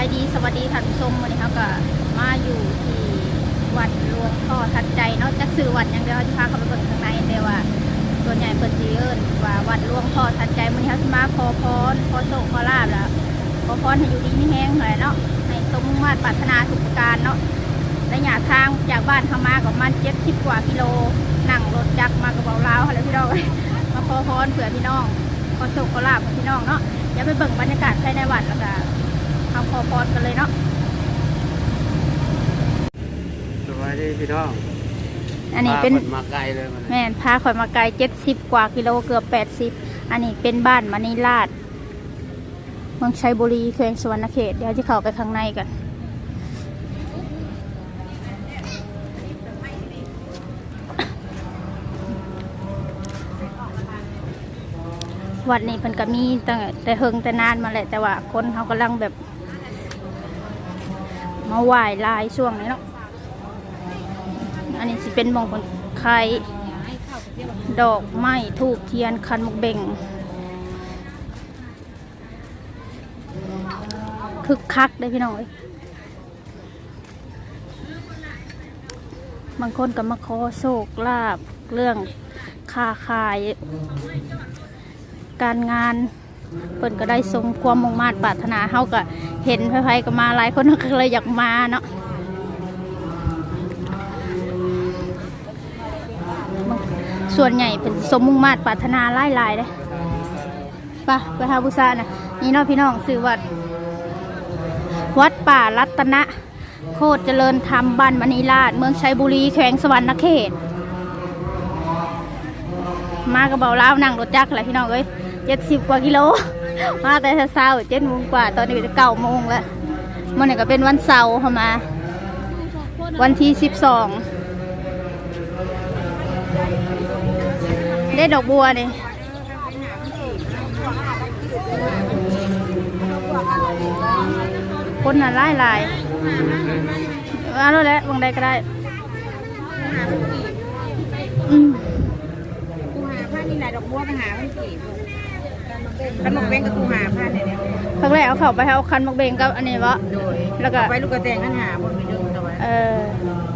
ายดีสวัสดีท่านผู้ชมวันนี้เขาก็มาอยู่ที่วัดหลวงพ่อทัดใจเนาะจักสื่อวัดอย่างเดียวเขาจะพาเขาไปเบิ่งข้างในแต่ว่าส่วนใหญ่เปิดซีเอิญว่าวัดหลวงพ่อทัดใจวันนี้เขาจะมาขอพรขอโชคขอลาบแล้วขอพรให้อยู่ดีไม่แห้งหน่อยเนาะให้สมมุ่งมาตรปรารถนาทุกประการเนาะระยะทางจากบ้านเขามาก็ประมาณเจ็ดสิบกว่ากิโลนั่งรถจักรมากับเบาลาอะไรพี่น้องมาขอพรเผื่อพี่น้องขอโชคขอลาบพี่น้องเนาะเดี๋ยวไปเบิ่งบรรยากาศภายในวัดแล้วก็ เอาขอพรกันเลยเนาะสวัสดีพี่น้องอันนี้เป็นพาคมาไกลเลยมันแม่นพาข่อยมาไกลเจ็ดสิบกว่ากิโลเกือบแปดสิบอันนี้เป็นบ้านมานิลาดเมืองชัยบุรีแขวงสวรรณเขตเดี๋ยวจะเข้าไปข้างในกันวัดนี้เพิ่นก็มีตั้งแต่เฮิงแต่นานมาแหละแต่ว่าคนเขากำลังแบบ มาไหว้ลายช่วงนี้เนาะอันนี้สิเป็นมองคนไข่ดอกไม้ทูบเทียนคันมุกเบ่งคึกคักได้พี่น้องเอ้ยบางคนก็มาขอโชคลาบเรื่องค้าขาย การงานเปิ่นก็ได้สมความมุ่งมา่ปรารถนาเฮาก็ เห็นไผๆก็มาหลายคนก็เลยอยากมาเนาะส่วนใหญ่เป็นสมมุ่งมาตรปรารถนาหลายหลายเลยไปะไปหาบูชานะนี่น้องพี่น้องสื่อวัด วัดป่ารัตนะ โคตรเจริญธรรมบ้านมณีราช เมืองชัยบุรีแขวงสวรรณเขต มากระเบาเล้าวนั่งรถจักรแหละพี่น้องเอ้ยเจ็ดสิบกว่ากิโล มาแต่เช้าเจ็ดโมงกว่า ตอนนี้ก็เก้าโมงแล้วมันนี่ก็เป็นวันเสาร์เข้ามา วันที่สิบสองได้ดอกบัวนี่คนน่ะหลายหลายเอาแล้วแหละวงใดก็ได้อืมกูหาผ้านี่แหละดอกบัวไปหาไม่กี่ ขนมเบ้งกับกูหาผ้าเนี่ยเนี่ยครั้งแรกเอาเข้าไปเอาคันมักเบงกับอันนี้วะโดยแล้วก็เอาไว้ลูกกระแตงนั่นหาบนไปดึงตัวไว้เออ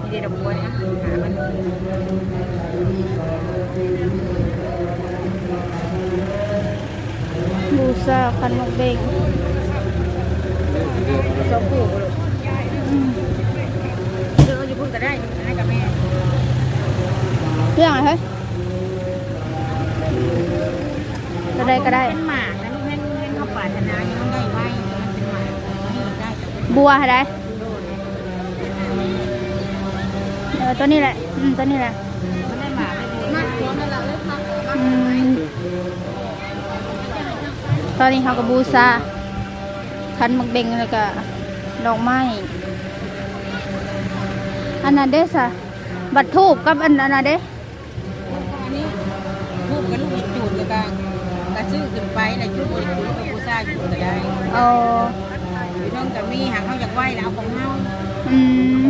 นี่เดดอกบัวเนี่ยหามันบูซาคันมักเบงสองคู่ลูกเดี๋ยวจะพูดก็ได้ให้กับแม่เรื่องอะไรเฮ้ย ก็ได้ก็ได้ เป็นหมากนะนี่แม่นแม่นเข้าป่าชนะยังได้ไว้มันเป็นหมากนี่ได้แต่เป็นบัวอะไรโดนเออตัวนี้แหละ อืมตัวนี้แหละมันได้หมากไม่ดีนั่นตัวนั่นแหละเลยพักอืมตอนนี้เขาก็บูซาคันมักเบงแล้วก็ดอกไม้อันนั้นเด้สะบัตรทูบกับอันนั้นนะเด้อันนี้ลูกกับลูกอีกจูดกับ กางกระชื่อขึ้นไปแล้วจุดบริจุดกับบูชาอยู่ก็ได้เอาอยู่น้องกับมีหางเขาอยากไหวแล้วเอาของเฮาอืม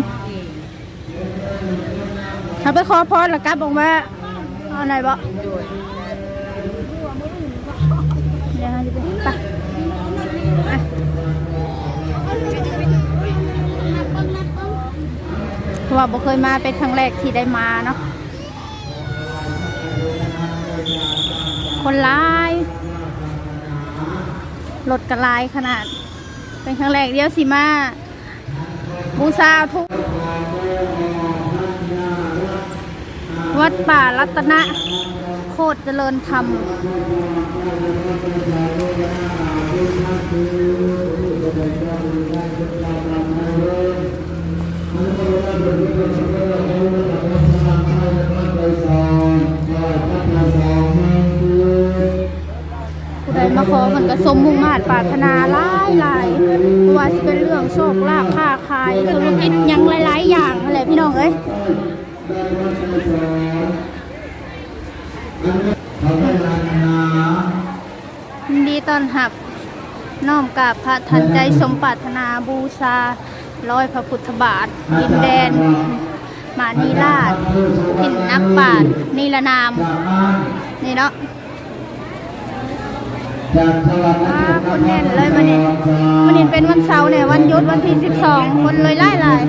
เขาไปขอพรแล้วกลับบอกว่าเอาไหนบ่โดยเดี๋ยวจะไปไปอะเพราะว่าบ่เคยมาเป็นครั้งแรกที่ได้มาเนาะคนร้าย รถกระลายขนาด เป็นครั้งแรกเดียวสิมาบูชาทุก วัดป่ารัตนะ โคตรเจริญธรรม มาขอมันก็สมมุ่งมาตรปรารถนาหลายหลายว่าจะเป็นเรื่องโชคลาภค้าขายธุรกิจยังหลาย ๆ อย่างอะไรพี่น้องเอ้ยยินดีต้อนรับน้อมกราบพระทันใจสมปรารถนาบูชาร้อยพระพุทธบาทดินแดน มานีราชถิ่นนักปราชญ์นิรนาม นี่เนาะ คนแน่นเลยมันนี่มันนี่เป็นวันเสาร์เนี่ยวันหยุดวันที่ 12 คนเลยไล่หลย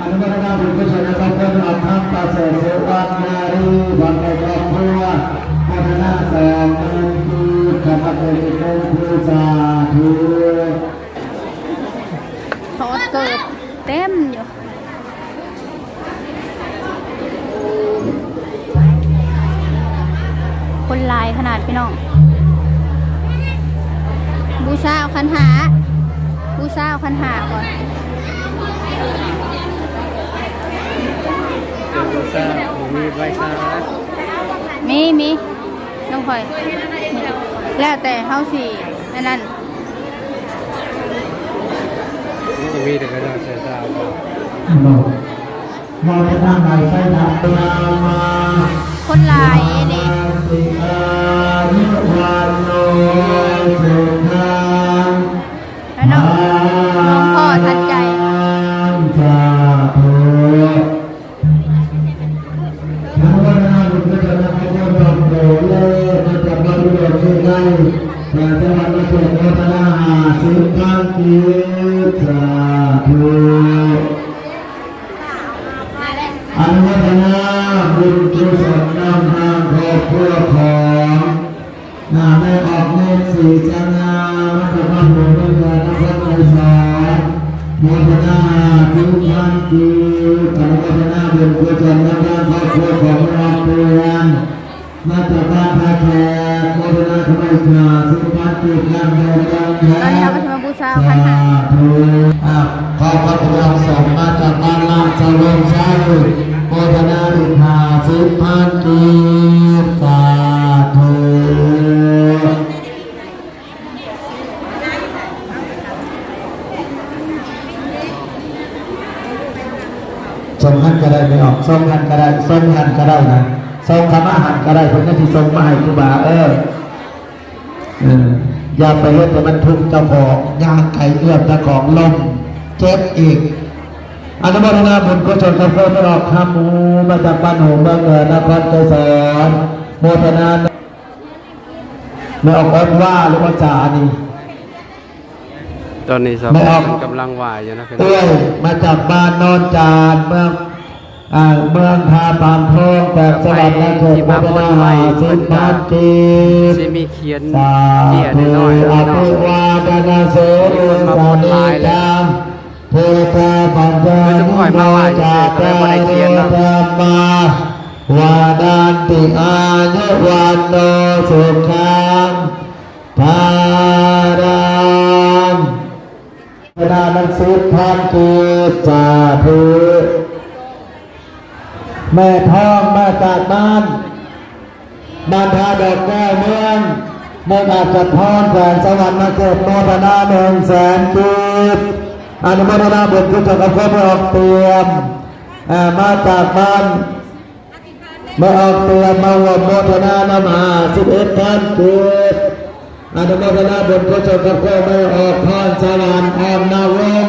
อนุโมทนาบุญกุศลนะครับเพื่อนเราทั้งตาเสดสวันนารีวันในครอบครัวพัฒนาแสงเงินคือขับเป็นเป็นคือสาธุทอเกิดเต็มอยู่คนลายขนาดพี่น้อง บูชาเอาคันหาบูชาเอาคันหาก่อนเจ้าก็ทราผมมีใบคามีมีน้องพลอยแล้วแต่เฮาสิอันนั้นมันก็มีแต่กระดาษใส่ตาเอามองไปทางไหนใช่ทางมาคนหลายนี่ ทันใจสาธุทั้งวันนั้นบุญกุศลนะครับเพื่อนเราโดเลยมาจากบ้านเรือนที่ได้แต่จังหวัดนครราชสีมาสิบพันกิสาธุอนุโมทนาบุญกุศลนำทางครอบครัวของนาแม่ออกเมฆสีจัง นาทุกท่านคืออนุโมทนาบุญกุศลนำทางครอบครัวของเราเตือนมาจากบ้านพระแขกโมทนาขบวนการสุภาพจิตนำเดินทางแขตอนนี้เราก็จะมาบูชาเอาคันหาขอพระคุณเราสมมาจากบ้านลาดเจริญชัยโมทนาดุหาสิบพันกีสาธุสมหันก็ได้ไม่ออกสมหันก็ได้สมหันก็ ได้นะสมธรรมหันก็ได้ผมก็ที่สมมาให้ครูบาเออเอออย่าไปเล่นแต่มันทุกข์เจ้าของยางไก่เอื้อมเจ้าของลมเจ็บอีกอนุโมทนาบุญกุศลกับพระพรอกคำมูมาจากบ้านหูเมืองเหนือนครไกรสอนโมทนาไม่ออกอ้อนว่าหรือว่าจานี่ตอนนี้สาวไม่เอากำลังไหวอยู่นะพี่น้อเอ้งยมาจากบ้านโนนจานเมืองอ่า เมืองทาปามทองแต่สวรรค์นะเถิดโมทนาหาสิบพันกีสิมีเขียนสาเขียนธุน้อยอนะพี่น้ภิวาทนาเสริสานิจังเทพาปัญญาไม่ต้องคอยมาไหว้จาเฉยๆก็ได้ได้เขียนมาวาดานติอายุวันโนสุขังภารังนานันสิทธันติสาธุ แม่ท้องมาจากบ้านบ้านทาดอกแก้วเมืองเมืองอาจจะพรแสงสวรรค์มาเกิดโมทนาหนึ่งแสนกีบอนุโมทนาบุญกุศลกับพระออกเตรียมมาจากบ้านเมื่อออกเตรียมมาวัโมทนานำหาสิบเอ็ดพันกีบอนุโมทนาบุญกุศลกับพระไม่ออกพรสวรรค์ออมนาวง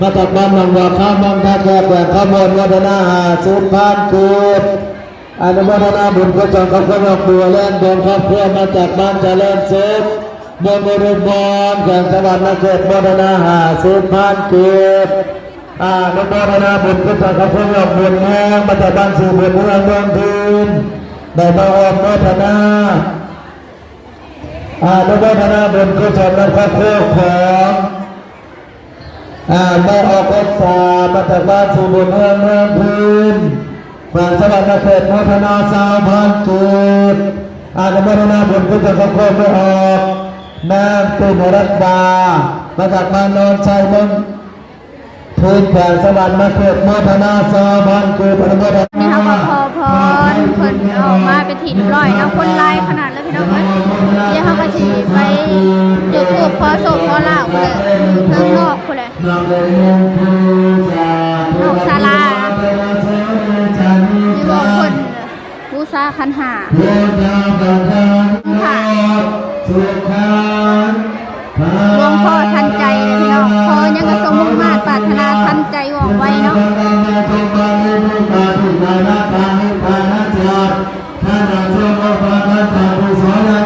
มาจากบานมังวาข้ามังทาแก่แก่ขมวลวัฒนาหาสิบพันกีบอนุโมทนาบุญกุศลกับคนออกบัวเล่นดวงครอบครัวมาจากบ้านจะเจริญสุขมนต์รุบอนแข่งสวรรค์มาเกิดโมทนาหาสิบพันเกียรติอนุโมทนาบุญกุศลกับคนออกบุญแห้งมาจากบ้านสู่บุญเมืองเมืองพินได้มาออกโมทนาอานุโมทนาบุญกุศลกับครอบคของ อาแม่ออกรักษามาจากบ้านสูบุญเมืองเมืองพินแขวงสวัสดิ์เขตโมทนาสาวพันจุดอานุโมทนาบุญกุศลของคนไม่ออกนางตุนรัตดามาจากมานนชัยมึงทุนแขวงสวัสดิ์มาเขตโมทนาสาวพันจุดอนุโมทนานี่เขาก็ขอพรเพิ่นออกมาเป็นถิ่นร้อยนะคนหลายขนาดเลยพี่น้องเอ้ยเดี๋ยวเขาก็สิไปจุดธูปขอศกขอลาบเลยเพิ่งนอก ลยนอกเลยมุงคูสาธุนอกศาลามีบอกคนบูชาคันหาพุทธาบังคังสุขังหลวงพ่อทันใจเลยพี่น้องพอยังกระสมมุ่งมาปรารถนาทันใจวังไว้เนาะ Hãy subscribe cho kênh Ghiền Mì Gõ Để không bỏ lỡ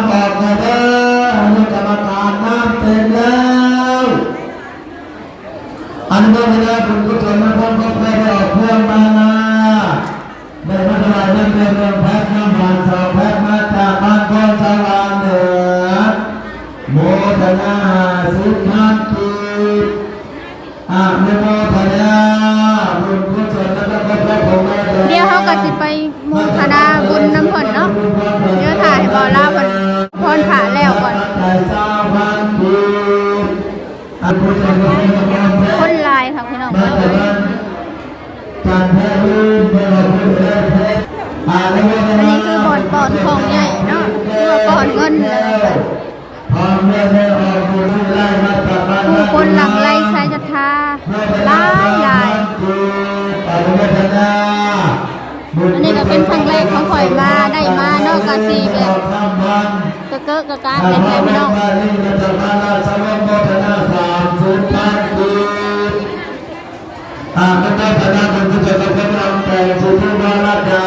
อาพระเจ้าพระนามเป็นผู้เจ้าพระนามแต่สุภาราชา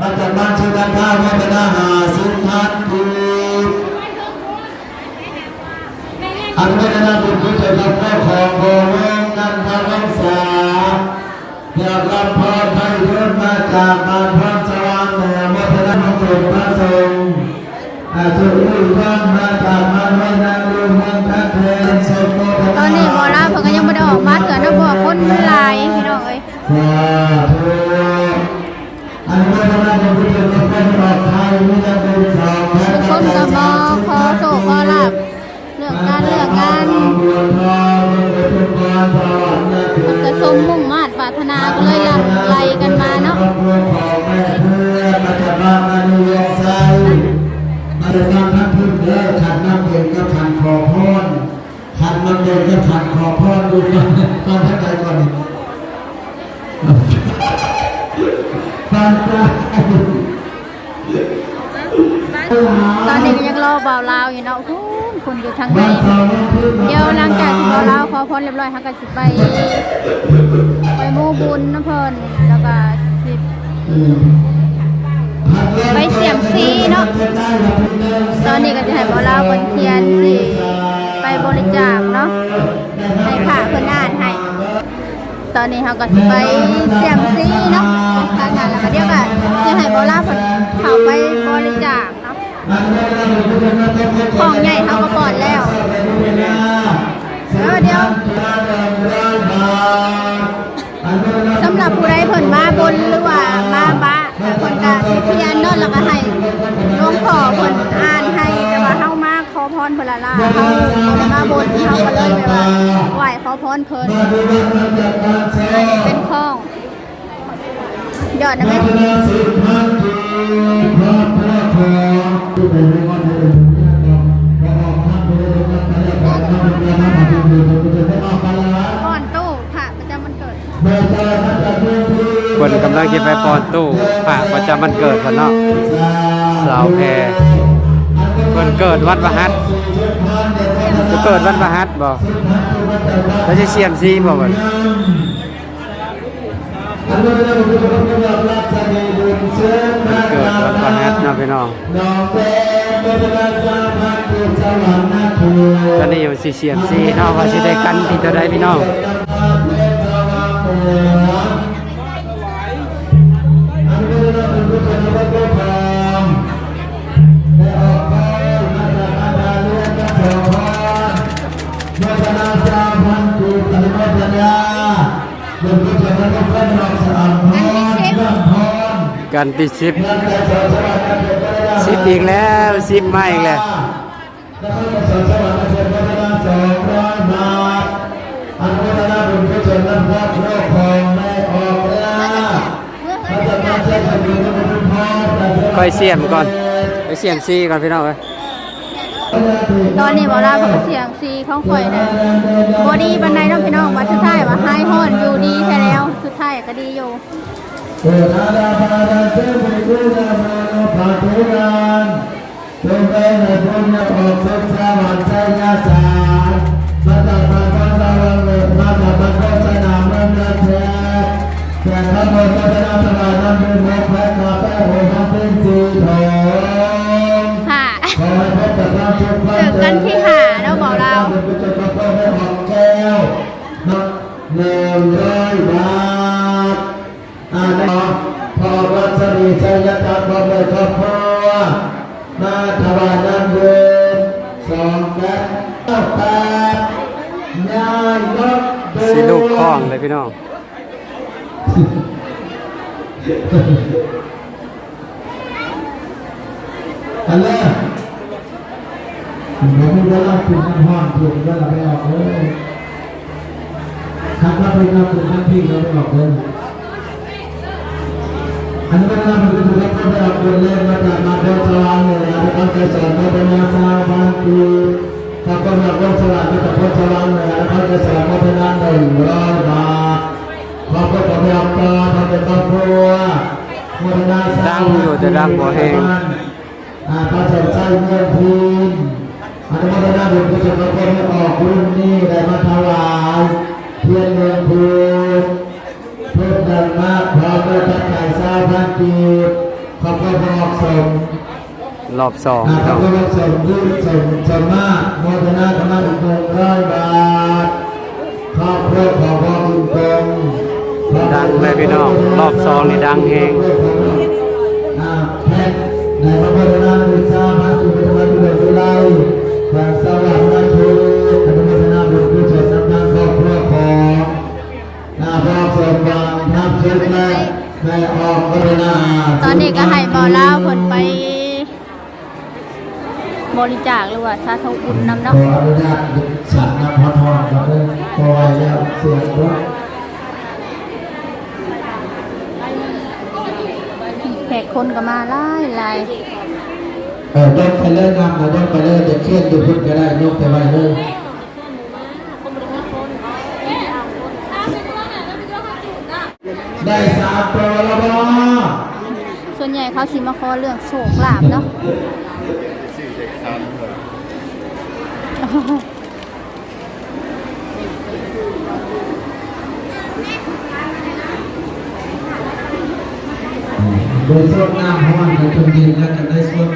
มาจากบ้านชื่อกันข้าวพระนาหาสุทัศน์ทีอันพระนามเป็นผู้เจ้าพระของโบวงนันทรักษาอยากรับพรไทยเพิ่มมาจากบ้านพระสว่างเหนือวัฒนธรรมสงฆ์พระสงฆ์อาจุลุยท่านมาจากบ้านไว้นางรูเมืองพระเทนสมโภชตอนนี้บ่ลาเพิ่นก็ยังบ่ได้ออกมา เถื่อเนาะเพราะว่าคนมันหลายพี่น้องเอ้ยสาธุอันนี้พระนามพุทธเจ้าพระปลอดภัยไม่นส ทางไหนเดี๋ยวหลังจากที่บ่าวลาวขอพรเรียบร้อยเฮาก็สิไปไปหมู่บุญนะเพิ่นแล้วก็สิไปเสี่ยมซีเนาะตอนนี้ก็จะให้บ่าวลาวเพิ่นเขียนสิไปบริจาคเนาะให้พระเพิ่นอ่านให้ตอนนี้เฮาก็สิไปเสี่ยมซีเนาะทางนั้นแล้วก็เดี๋ยวก็สิให้บ่าวลาวเพิ่นเขาไปบริจาค ของใหญ่เท่ากับปอดแล้วเออเดี๋ยวสำหรับผู้ใดเพิ่นมาบนหรือว่ามาบะเพิ่นก็สิเขียนนาะแล้วก็ให้ลวงพ่อเพิ่นอ่านให้แต่ว่าเฮามาขอพรเพิ่นละล่ะเฮาบ่ได้มาบนเฮาก็เลยแบบว่าไหวขอพรเพิ่นเป็นข้องยอดนะแม่ ก่อนตู้ค่ะประจำวันเกิดคนกำลังจะไปปอนตู้ฝาประจำวันเกิดเขาเนาะสาวแพรคนเกิดวันประหัสจะเกิดวันประหัสบ่แล้วจะเสียมซีบ่บ่เกิดวันพฤ หัสนะพี่น้องตอนนี้อยู่สิเสียมซีเนาะว่าสิได้กันที่ตัวใดพี่น้องกันที่สิบสิบอีกแล้วสิบมาอีกแล้วอันพัฒนาบุญ กันพระโลกของแม่ออกแล้วพระเจ้าพระเจ้าแผ่นดินพระพุทธพ่อพระเจ้าค่อยเสียมก่อนไปเสียมซีก่อนพี่น้องเอ้ยตอนนี้บอกลาของเสียงซีของข่อยนะบอดีบันไดน้องพี่น้องว่าสุดท้ายว่าไฮฮอนอยู่ดีแท้แล้ว สุดท้ายก็ดีอยู่ เกิดอาดาพาดาเจ้าไปดูแลมาโนภาทุรานจงเป็นในพุทธออกสุขสวัสดิ์ใจยาสามาจากพระพุทธวันเลยมาจากพระพุทธนามเมืองนาเทแต่พระพุทธนาพระนามเป็นแม่แพ้าแฟหัวมันเป็นสีทองค่ะขอให้พบแต่ความสุขความเจอกันที่หาแล้วบอกเราเป็นเจ้าของพ่อแม่หอมแก้วหนึ่งร้อยบาทอ่า นอพอรัชนีชัยการพ่อแม่ครอบครัวมาถวายน้ำเย็นสองแก้วแปดยายนกเดือสิลูกคล้องเลยพี่น้องอันแรกผมไม่ได้รับคุณน้ำห้องถูกแล้วเราไม่ออกเลยคำว่าเป็นน้ำคุณน้ำพี่าไม่ออกเลยอันนี้เป็นน้ำมันคือรับเข้าไปออกคนเล่นมาจากมาเดินสว่างเลยนะแล้วก็จะสอนมาเป็นมาสาวบอกเล่นสว่างก็จะพ้นสว่างเลย แล้วก็จะสอนมาเป็นน้ำหนึ่งร้อยบาทขอบคุณพระเจ้าทำเป็นครอบครัวโมทนาสาธุดังอยู่แต่ดังบ่แห้งอ่าพระเจ้าใจเมืองพีนอนุโมทนาบุญกุศลพระพุทธออกรุ่นนี้ได้มาถวายเพียงเมืองพีนเพิ่มดังมา รออกสมรอบสองอ่าพี่ขอน้บองคุณพระสมยืดสมสมมากโมทนากรรมอีกหนึ่งร้อยบาทขอบพระขอบพระคุณกงดังเลยพี่น้องรอบสองนี่ดังเองอ่าแพทย์ในพระพุทธนามวิชาพระสุภาพบุรุษวิไลแห่งสวรรค์นาทูอนุโมทนาบุญกุศลนำนำครอบครัวของนาพระสมบังนับชุดและ ในออกพัฒนาตอนนี้ก็ให้บอลาวเพิ่นไป บริจาคหรือว่าสาธุบุญนำขเนาะออนุญาตฉันนำพระพรกับเรื่องปล่อยแล้วเสียงรถแขกคนก็มาหลายหลายเออยกไปเลยนำนะยกไปเลยเด็กเขียนดูพุ่นก็ได้ยกไปไว้เลยได้สามตัวแล้วบ่ ส่วนใหญ่ เขาสิมาขอเรื่องโชคลาภเนาะโดยส่วนน้ำห้อนในจนดินแล้วกันได้ส่วน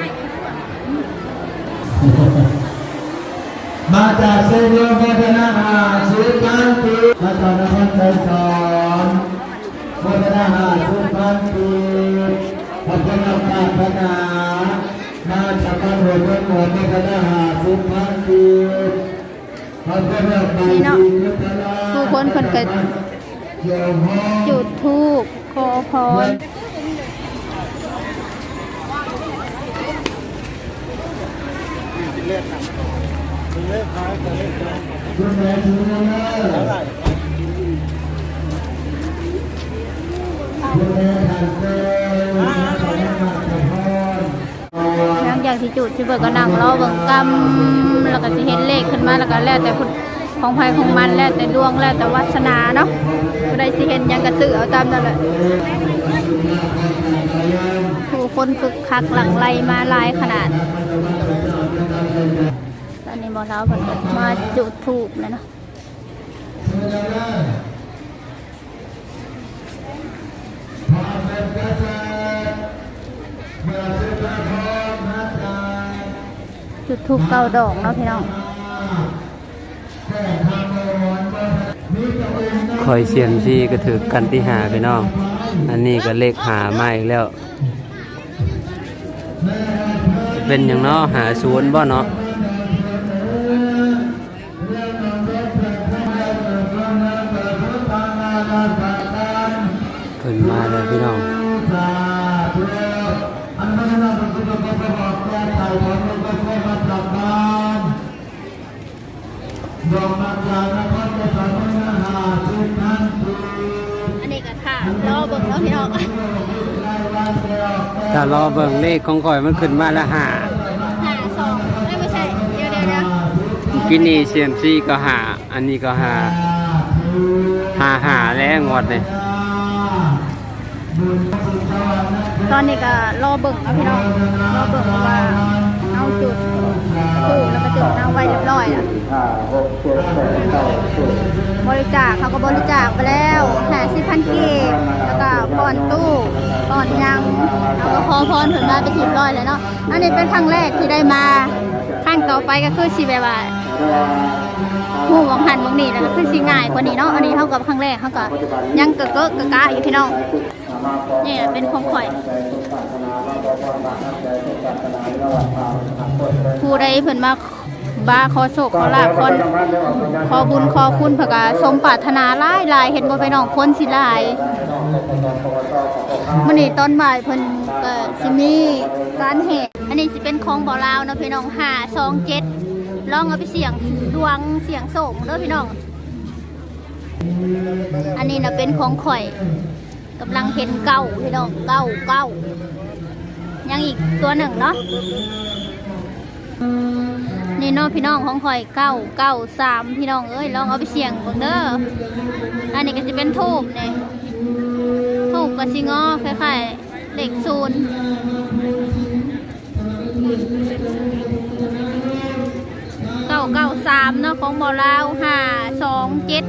มาจากเซเวียพัฒนาหาสุพันปีมาจากนครไทยสอนพัฒนาหาสุพันปี พัฒนาการพันามาจากบ้านหัวเมืองหัวพัฒนาหาสุพันปีพัฒนาการนี่เนาะผู้คนเพิ่นก็เกี่ยวห้องจุดธูปขอพรคุณแม่ถือนะคุณแม่ทานเกินขอให้มาขอพร หลังจากที่จุดที่เบิกก็นั่งรอเบิ่งกรมแล้วก็สิเห็นเลขขึ้นมาแล้วก็แล้วแต่คนของใครของมันแล้วแต่ดวงแล้วแต่วาสนาเนาะก็ได้สิเห็นยังก็ซื้อเอาตามนั่นแหละผู้คนคึกคักหลังไหลมาลายขนาด ตอนนี้หมอเราเพิ่นก็มาจุดธูปแล้วเนาะ จุดทูบเก้าดอกเนาะพี่น้องคอยเสียมซีก็ถือกันที่หาพี่น้อง อันนี้ก็เลขหามาอีกแล้ว เป็นอย่างเนาะหาศูนย์บ่เนาะ อกมาจากนครจะสามนาหาสุนันตุอันนี้ก็ค่ะรอเบิ่งเนาะพี่น้องถ้ารอเบิ่งเลขของข่อยมันขึ้นมาละหาหาสองเอ้ยไม่ใช่ เดี๋ยวเดี๋ยวเดี๋ยวกินนี่เซียมซีก็หา อันนี้ก็หา หาหาแล้วงวดเลยตอนนี้ก็รอเบิ่งเนาะพี่น้องรอเบิ่งว่าเอาจุดถูกแล้วก็จุดเอาไว้เรียบร้อยแล้ว บริจาคเขาก็บริจาคไปแล้วแผ่สิพันเกีบแล้วก็ป้อนตู้ป้อนอพรเพิ่นมาไปนทีร้อยแล้วเนาะอันนี้เป็นครั้งแรกที่ได้มาครั้งต่อไปก็คือสิแบบว่าหูวังหันวังนี่แล้วก็คือสิง่ายกว่านี้เนาะอันนี้เท่ากับครั้งแรกเท่ากับยังเกอะเกอะกะกะอยู่พี่น้องนี่เป็นของข่อยผู้ใดเพิ่นมา บาขอโชคขอลาภขอขอบุญขอคุณเพื่อกสมปรารถนาหลายหลายเห็นบ่ไปน้องคนสิหลายมื้อนี้ตอนบ่ายเพิ่นก็สิมีการแห่อันนี้สิเป็นของบ่อลาวเนาะพี่น้อง527ลองเอาไปเสี่ยงดวงเสี่ยงโชคเด้อพี่น้อง อันนี้น่ะเป็นของข่อยกำลังเห็นเก้าพี่น้องเก้าเก้ายังอีกตัวหนึ่งเนาะ นี่เน้องพี่น้องของข่อยเก้าเก้าสามพี่น้องเอ้ยลองเอาไปเสี่ยงเบิ่งเด้ออันนี้ก็จะเป็นทูบเนี่ยทูบกับชิงอคล้ายๆเลขศูนเก้าเก้าสามเนาะของบอลาวห้าสองเจ็ด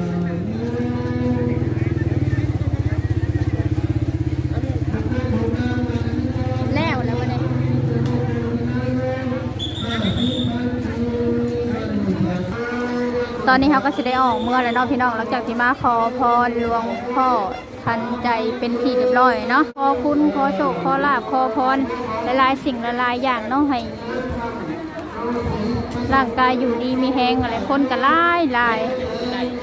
ตอนนี้เขาก็จะได้ออกเมื่อแล้วเนาะพี่น้องหลังจากที่มาขอพรหลวงพ่อทันใจเป็นที่เรียบร้อยเนาะขอคุณขอโชคขอลาบขอพรหลายๆสิ่งหลายๆอย่างเนาะให้ร่างกายอยู่ดีมีแหงอะไรคนก็หลายหลาย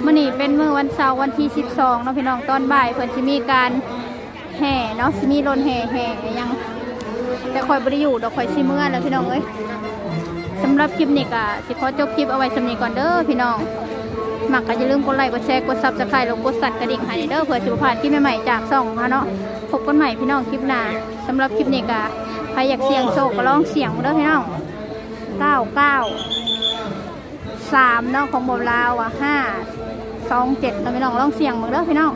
มื่อนี้เป็นเมื้อวันเสาร์วันที่ 12เนาะพี่น้องตอนบ่ายเพิ่นสิมีการแห่เนาะสิมีรถแห่แห่ยังแต่คอยบ่ได้อยู่ดอกคอยสิเมื่อแล้วพี่น้องเอ้ย สำหรับคลิปนี้ก็สิขอจบคลิปเอาไว้สำนีก่อนเด้อพี่น้องมักก็อย่าลืมกดไลค์กดแชร์กดซับสไครต์แล้วกดสั่นกระดิ่งให้เด้อเพื่อสุขภาพที่ใหม่ๆจากช่องเขาเนาะพบกันใหม่พี่น้องคลิปหน้าสำหรับคลิปนี้ก็ใครอยากเสี่ยงโชคก็ลองเสี่ยงเด้อพี่น้องเก้าเก้าสามเนาะของโบราณอะห้าสองเจ็ดเนาพี่น้องลองเสี่ยงมึงเด้อพี่น้อง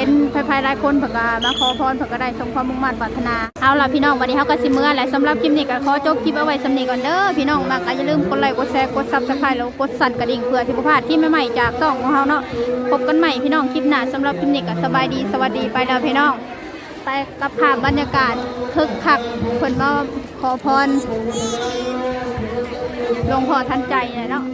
เห็นภายๆหลายคนเผื่อก็มาขอพรเผื่อก็ได้สมความมุ่งมั่นปรารถนาเอาล่ะพี่น้องวันนี้เขาก็สิเมื่อและสำหรับคลิปนี้ก็ขอจบคลิปเอาไว้สำนีก่อนเด้อพี่น้องมากก็อย่าลืมกดไลค์กดแชร์กดซับสไครต์แล้วกดสั่นกระดิ่งเพื่อที่ผู้พลาดที่ใหม่ๆจากช่องของเราเนาะพบกันใหม่พี่น้องคลิปหน้าสำหรับคลิปนี้ก็สบายดีสวัสดีไปแล้วพี่น้องไปกับภาพบรรยากาศคึกคักเพิ่นมาขอพรหลวงพ่อทันใจเนี่ยเนาะ